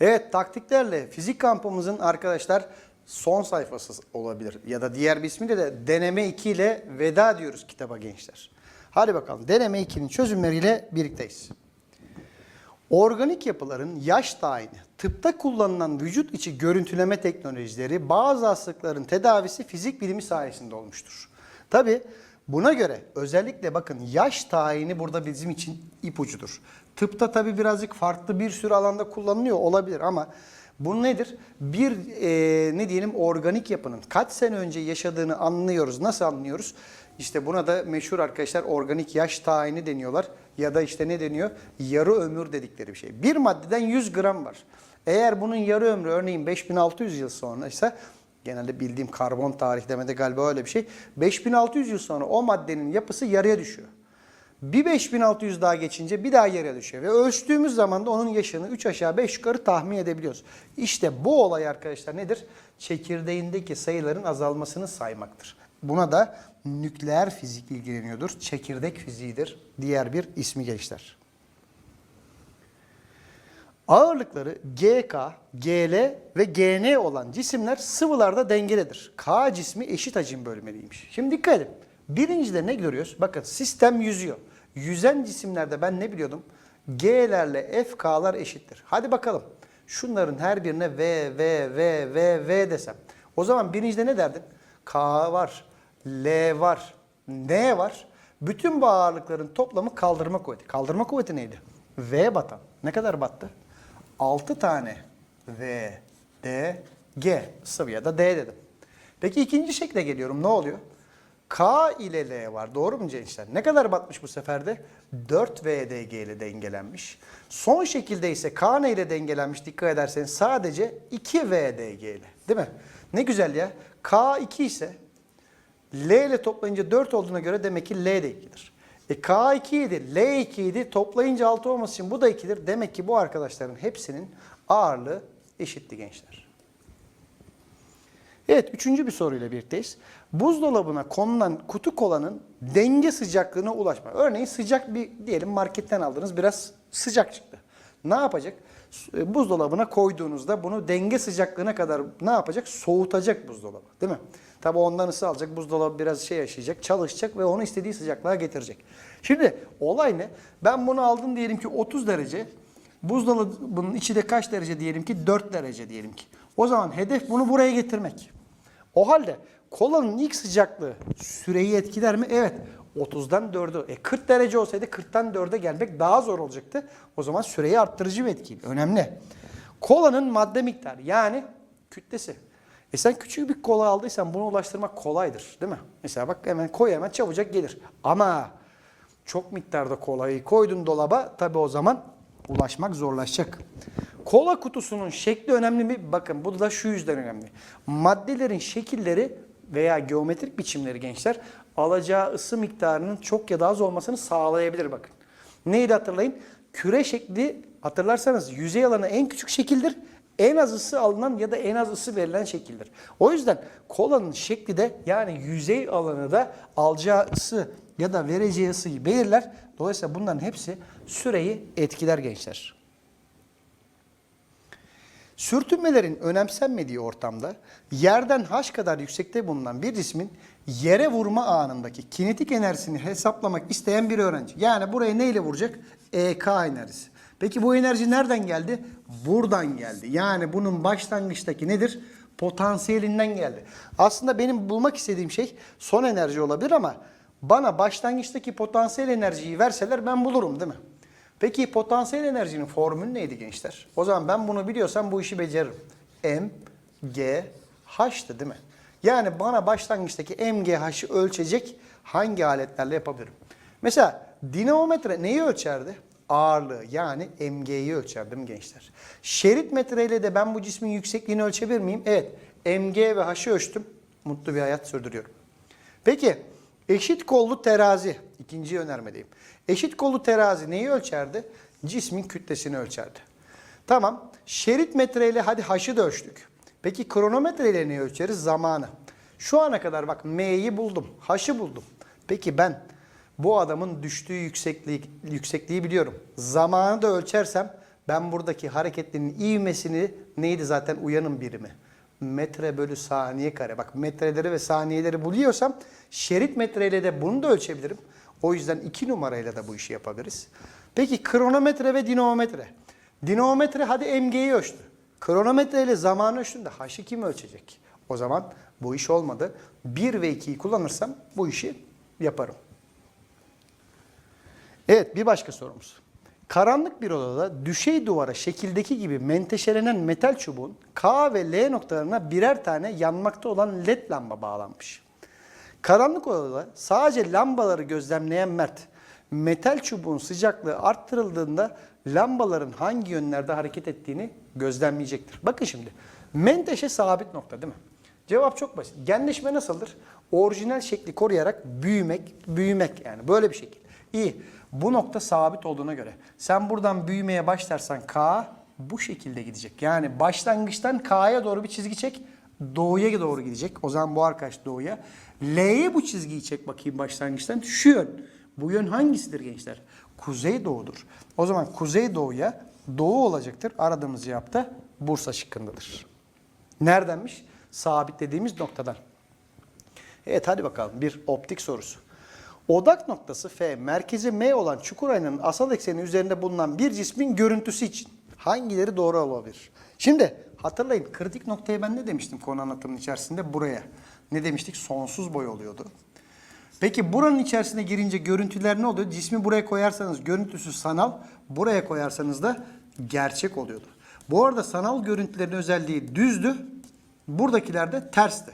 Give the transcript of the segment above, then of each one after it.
Evet taktiklerle fizik kampımızın arkadaşlar son sayfası olabilir. Ya da diğer bir ismiyle de deneme 2 ile veda diyoruz kitaba gençler. Hadi bakalım deneme 2'nin çözümleriyle birlikteyiz. Organik yapıların yaş tayini, tıpta kullanılan vücut içi görüntüleme teknolojileri bazı hastalıkların tedavisi fizik bilimi sayesinde olmuştur. Tabi buna göre özellikle bakın yaş tayini burada bizim için ipucudur. Tıpta tabi birazcık farklı bir sürü alanda kullanılıyor olabilir ama bu nedir? Bir e, ne diyelim organik yapının kaç sene önce yaşadığını anlıyoruz. Nasıl anlıyoruz? İşte buna da meşhur arkadaşlar organik yaş tayini deniyorlar. Ya da işte ne deniyor? Yarı ömür dedikleri bir şey. Bir maddeden 100 gram var. Eğer bunun yarı ömrü örneğin 5600 yıl sonraysa genelde bildiğim karbon tarihlemede galiba öyle bir şey. 5600 yıl sonra o maddenin yapısı yarıya düşüyor. Bir 5600 daha geçince bir daha yarıya düşüyor. Ve ölçtüğümüz zaman da onun yaşını 3 aşağı 5 yukarı tahmin edebiliyoruz. İşte bu olay arkadaşlar nedir? Çekirdeğindeki sayıların azalmasını saymaktır. Buna da nükleer fizik ilgileniyordur. Çekirdek fiziğidir. Diğer bir ismi gençler. Ağırlıkları GK, GL ve GN olan cisimler sıvılarda dengelidir. K cismi eşit hacim bölmeliymiş. Şimdi dikkat edin. Birincide ne görüyoruz? Bakın sistem yüzüyor. Yüzen cisimlerde ben ne biliyordum? G'lerle FK'lar eşittir. Hadi bakalım. Şunların her birine V, V, V, V, V desem. O zaman birincide ne derdin? K var, L var, N var. Bütün bu ağırlıkların toplamı kaldırma kuvveti. Kaldırma kuvveti neydi? V batan. Ne kadar battı? 6 tane V, D, G sıvıya da D dedim. Peki ikinci şekle geliyorum. Ne oluyor? K ile L var. Doğru mu gençler? Ne kadar batmış bu sefer de? 4 VDG ile dengelenmiş. Son şekilde ise K ne ile dengelenmiş dikkat ederseniz sadece 2 VDG ile. Değil mi? Ne güzel ya. K 2 ise L ile toplayınca 4 olduğuna göre demek ki L de 2'dir. E K 2 idi, L 2 idi. Toplayınca 6 olması için bu da 2'dir. Demek ki bu arkadaşların hepsinin ağırlığı eşitti gençler. Evet, üçüncü bir soruyla birlikteyiz. Buzdolabına konulan kutu kolanın denge sıcaklığına ulaşma. Örneğin sıcak bir diyelim marketten aldınız biraz sıcak çıktı. Ne yapacak? E, Buzdolabına koyduğunuzda bunu denge sıcaklığına kadar ne yapacak? Soğutacak buzdolabı değil mi? Tabi ondan ısı alacak, buzdolabı biraz şey yaşayacak, çalışacak ve onu istediği sıcaklığa getirecek. Şimdi olay ne? Ben bunu aldım diyelim ki 30 derece, buzdolabının içi de kaç derece diyelim ki 4 derece diyelim ki. O zaman hedef bunu buraya getirmek. O halde kolanın ilk sıcaklığı süreyi etkiler mi? Evet. 30'dan 4'e. E 40 derece olsaydı 40'tan 4'e gelmek daha zor olacaktı. O zaman süreyi arttırıcı bir etkili. Önemli. Kolanın madde miktarı yani kütlesi. E sen küçük bir kola aldıysan bunu ulaştırmak kolaydır değil mi? Mesela bak hemen koy hemen çabucak gelir. Ama çok miktarda kolayı koydun dolaba tabi o zaman ulaşmak zorlaşacak. Kola kutusunun şekli önemli mi? Bakın bu da şu yüzden önemli. Maddelerin şekilleri veya geometrik biçimleri gençler alacağı ısı miktarının çok ya da az olmasını sağlayabilir bakın. Neydi hatırlayın? Küre şekli hatırlarsanız yüzey alanı en küçük şekildir. En az ısı alınan ya da en az ısı verilen şekildir. O yüzden kolanın şekli de yani yüzey alanı da alacağı ısı ya da vereceği ısıyı belirler. Dolayısıyla bunların hepsi süreyi etkiler gençler. Sürtünmelerin önemsenmediği ortamda yerden h kadar yüksekte bulunan bir cismin yere vurma anındaki kinetik enerjisini hesaplamak isteyen bir öğrenci. Yani buraya neyle vuracak? EK enerjisi. Peki bu enerji nereden geldi? Buradan geldi. Yani bunun başlangıçtaki nedir? Potansiyelinden geldi. Aslında benim bulmak istediğim şey son enerji olabilir ama bana başlangıçtaki potansiyel enerjiyi verseler ben bulurum değil mi? Peki potansiyel enerjinin formülü neydi gençler? O zaman ben bunu biliyorsam bu işi beceririm. M, G, H'tı değil mi? Yani bana başlangıçtaki M, G, H'ı ölçecek hangi aletlerle yapabilirim? Mesela dinamometre neyi ölçerdi? Ağırlığı yani MG'yi ölçer değil mi gençler? Şerit metreyle de ben bu cismin yüksekliğini ölçebilir miyim? Evet. MG ve H'ı ölçtüm. Mutlu bir hayat sürdürüyorum. Peki eşit kollu terazi. ikinci önermedeyim. Eşit kollu terazi neyi ölçerdi? Cismin kütlesini ölçerdi. Tamam. Şerit metreyle hadi H'ı da ölçtük. Peki kronometreyle neyi ölçeriz? Zamanı. Şu ana kadar bak M'yi buldum. H'ı buldum. Peki ben bu adamın düştüğü yüksekliği, yüksekliği biliyorum. Zamanı da ölçersem ben buradaki hareketlerin ivmesini neydi zaten uyanın birimi. Metre bölü saniye kare. Bak metreleri ve saniyeleri buluyorsam şerit metreyle de bunu da ölçebilirim. O yüzden iki numarayla da bu işi yapabiliriz. Peki kronometre ve dinamometre. Dinamometre hadi MG'yi ölçtü. Kronometre ile zamanı ölçtüğünde H'ı kim ölçecek? O zaman bu iş olmadı. 1 ve 2'yi kullanırsam bu işi yaparım. Evet bir başka sorumuz. Karanlık bir odada düşey duvara şekildeki gibi menteşelenen metal çubuğun K ve L noktalarına birer tane yanmakta olan led lamba bağlanmış. Karanlık odada sadece lambaları gözlemleyen Mert, metal çubuğun sıcaklığı arttırıldığında lambaların hangi yönlerde hareket ettiğini gözlemleyecektir. Bakın şimdi, menteşe sabit nokta değil mi? Cevap çok basit. Genleşme nasıldır? Orijinal şekli koruyarak büyümek, büyümek yani böyle bir şekil. İyi. Bu nokta sabit olduğuna göre sen buradan büyümeye başlarsan K bu şekilde gidecek. Yani başlangıçtan K'ya doğru bir çizgi çek. Doğuya doğru gidecek. O zaman bu arkadaş doğuya. L'ye bu çizgiyi çek bakayım başlangıçtan. Şu yön. Bu yön hangisidir gençler? Kuzey doğudur. O zaman kuzey doğuya doğu olacaktır. Aradığımız cevap da Bursa şıkkındadır. Neredenmiş? Sabitlediğimiz noktadan. Evet hadi bakalım bir optik sorusu. Odak noktası F, merkezi M olan çukur aynanın asal ekseni üzerinde bulunan bir cismin görüntüsü için hangileri doğru olabilir? Şimdi hatırlayın kritik noktaya ben ne demiştim konu anlatımının içerisinde? Buraya. Ne demiştik? Sonsuz boy oluyordu. Peki buranın içerisine girince görüntüler ne oluyor? Cismi buraya koyarsanız görüntüsü sanal, buraya koyarsanız da gerçek oluyordu. Bu arada sanal görüntülerin özelliği düzdü, buradakiler de tersti.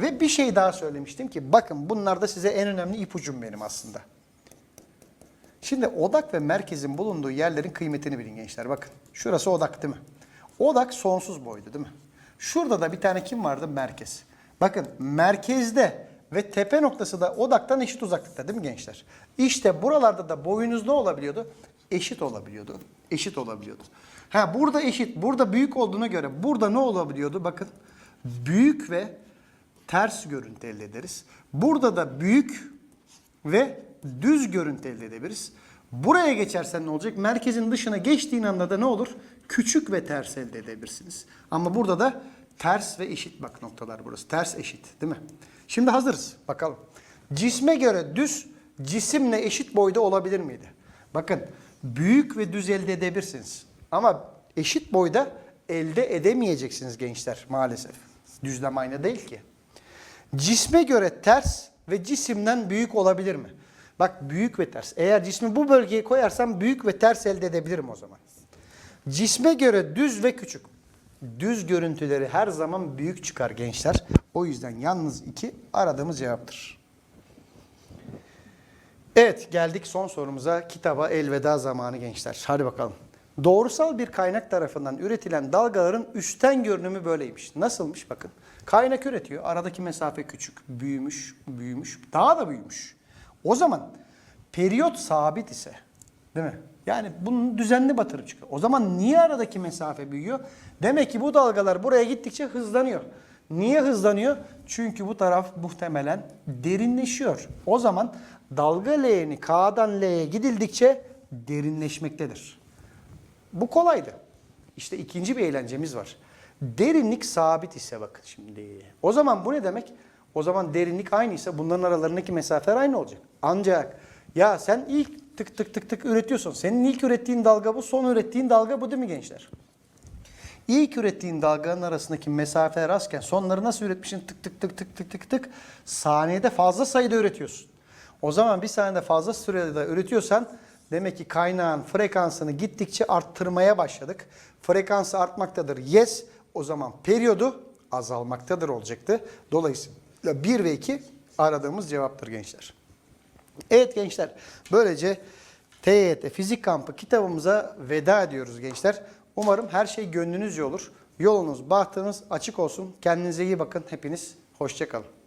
Ve bir şey daha söylemiştim ki bakın bunlar da size en önemli ipucum benim aslında. Şimdi odak ve merkezin bulunduğu yerlerin kıymetini bilin gençler. Bakın şurası odak değil mi? Odak sonsuz boydu değil mi? Şurada da bir tane kim vardı? Merkez. Bakın merkezde ve tepe noktası da odaktan eşit uzaklıkta değil mi gençler? İşte buralarda da boyunuz ne olabiliyordu? Eşit olabiliyordu. Eşit olabiliyordu. Ha burada eşit, burada büyük olduğuna göre burada ne olabiliyordu? Bakın büyük ve ters görüntü elde ederiz. Burada da büyük ve düz görüntü elde edebiliriz. Buraya geçersen ne olacak? Merkezin dışına geçtiğin anda da ne olur? Küçük ve ters elde edebilirsiniz. Ama burada da ters ve eşit bak noktalar burası. Ters eşit değil mi? Şimdi hazırız. Bakalım. Cisme göre düz cisimle eşit boyda olabilir miydi? Bakın büyük ve düz elde edebilirsiniz. Ama eşit boyda elde edemeyeceksiniz gençler maalesef. Düzlem aynı değil ki. Cisme göre ters ve cisimden büyük olabilir mi? Bak büyük ve ters. Eğer cismi bu bölgeye koyarsam büyük ve ters elde edebilirim o zaman. Cisme göre düz ve küçük. Düz görüntüleri her zaman büyük çıkar gençler. O yüzden yalnız iki aradığımız cevaptır. Evet geldik son sorumuza. Kitaba elveda zamanı gençler. Hadi bakalım. Doğrusal bir kaynak tarafından üretilen dalgaların üstten görünümü böyleymiş. Nasılmış bakın. Kaynak üretiyor. Aradaki mesafe küçük. Büyümüş, büyümüş. Daha da büyümüş. O zaman periyot sabit ise değil mi? Yani bunun düzenli batırıp çıkıyor. O zaman niye aradaki mesafe büyüyor? Demek ki bu dalgalar buraya gittikçe hızlanıyor. Niye hızlanıyor? Çünkü bu taraf muhtemelen derinleşiyor. O zaman dalga leğeni K'dan L'ye gidildikçe derinleşmektedir. Bu kolaydı. İşte ikinci bir eğlencemiz var. Derinlik sabit ise bakın şimdi. O zaman bu ne demek? O zaman derinlik aynı ise bunların aralarındaki mesafeler aynı olacak. Ancak ya sen ilk tık tık tık tık üretiyorsun. Senin ilk ürettiğin dalga bu, son ürettiğin dalga bu değil mi gençler? İlk ürettiğin dalganın arasındaki mesafeler azken sonları nasıl üretmişsin? Tık tık tık tık tık tık tık saniyede fazla sayıda üretiyorsun. O zaman bir saniyede fazla sürede üretiyorsan demek ki kaynağın frekansını gittikçe arttırmaya başladık. Frekansı artmaktadır. Yes. O zaman periyodu azalmaktadır olacaktı. Dolayısıyla 1 ve 2 aradığımız cevaptır gençler. Evet gençler böylece TYT Fizik Kampı kitabımıza veda ediyoruz gençler. Umarım her şey gönlünüzce olur. Yolunuz, bahtınız açık olsun. Kendinize iyi bakın hepiniz. Hoşçakalın.